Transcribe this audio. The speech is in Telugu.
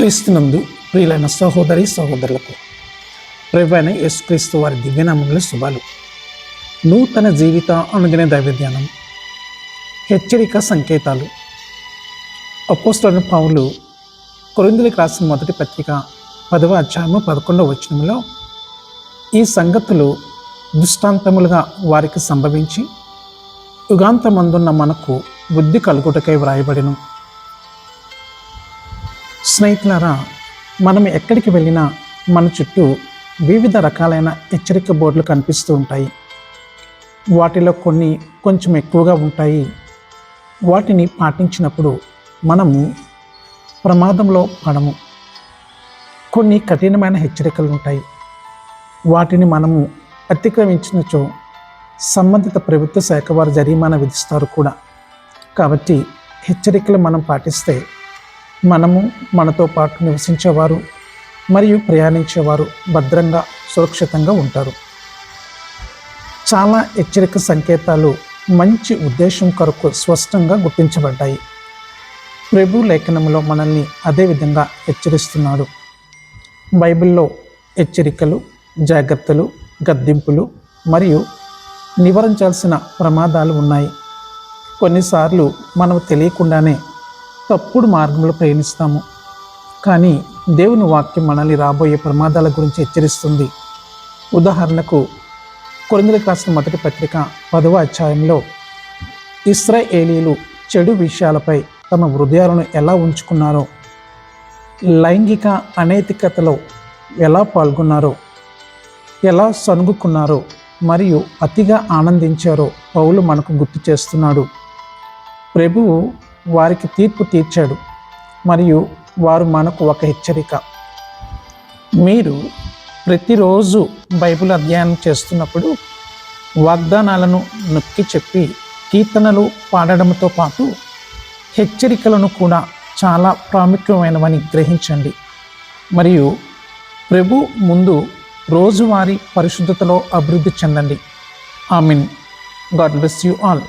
క్రీస్తునందు ప్రియులైన సహోదరి సహోదరులకు ప్రభైన యేసుక్రీస్తు వారి దివ్యనామంలో శుభాలు. నూతన జీవిత అనుదిన దైవధ్యానం హెచ్చరిక సంకేతాలు. అపోస్తులైన పావులు కొరిందులకు రాసిన మొదటి పత్రిక పదవ అధ్యాయము పదకొండవ వచనంలో ఈ సంగతులు దృష్టాంతములుగా వారికి సంభవించి యుగాంతమందున్న మనకు బుద్ధి కలుగుటకై వ్రాయబడిను. స్నేహితులారా మనం ఎక్కడికి వెళ్ళినా మన చుట్టూ వివిధ రకాలైన హెచ్చరిక బోర్డులు కనిపిస్తూ ఉంటాయి. వాటిలో కొన్ని కొంచెం ఎక్కువగా ఉంటాయి. వాటిని పాటించినప్పుడు మనము ప్రమాదంలో పడము. కొన్ని కఠినమైన హెచ్చరికలు ఉంటాయి. వాటిని మనము అతిక్రమించినచో సంబంధిత ప్రభుత్వ శాఖ వారు జరిమానా విధిస్తారు కూడా. కాబట్టి హెచ్చరికలు మనం పాటిస్తే మనము మనతో పాటు నివసించేవారు మరియు ప్రయాణించేవారు భద్రంగా సురక్షితంగా ఉంటారు. చాలా హెచ్చరిక సంకేతాలు మంచి ఉద్దేశం కొరకు స్పష్టంగా గుర్తించబడ్డాయి. ప్రభు లేఖనంలో మనల్ని అదే విధంగా హెచ్చరిస్తున్నాడు. బైబిల్లో హెచ్చరికలు జాగ్రత్తలు గద్దింపులు మరియు నివారించాల్సిన ప్రమాదాలు ఉన్నాయి. కొన్నిసార్లు మనం తెలియకుండానే తప్పుడు మార్గంలో ప్రయాణిస్తాము. కానీ దేవుని వాక్యం మనల్ని రాబోయే ప్రమాదాల గురించి హెచ్చరిస్తుంది. ఉదాహరణకు కొరిందులకు రాసిన మొదటి పత్రిక పదవ అధ్యాయంలో ఇస్రాయేలీలు చెడు విషయాలపై తమ హృదయాలను ఎలా ఉంచుకున్నారో లైంగిక అనైతికతలో ఎలా పాల్గొన్నారో ఎలా సనుగుకున్నారో మరియు అతిగా ఆనందించారో పౌలు మనకు గుర్తు చేస్తున్నాడు. ప్రభువు వారికి తీర్పు తీర్చాడు మరియు వారు మనకు ఒక హెచ్చరిక. మీరు ప్రతిరోజు బైబిల్ అధ్యయనం చేస్తున్నప్పుడు వాగ్దానాలను నొక్కి చెప్పి కీర్తనలు పాడడంతో పాటు హెచ్చరికలను కూడా చాలా ప్రాముఖ్యమైనవని గ్రహించండి. మరియు ప్రభు ముందు రోజువారీ పరిశుద్ధతలో అభివృద్ధి చెందండి. I mean God bless you all.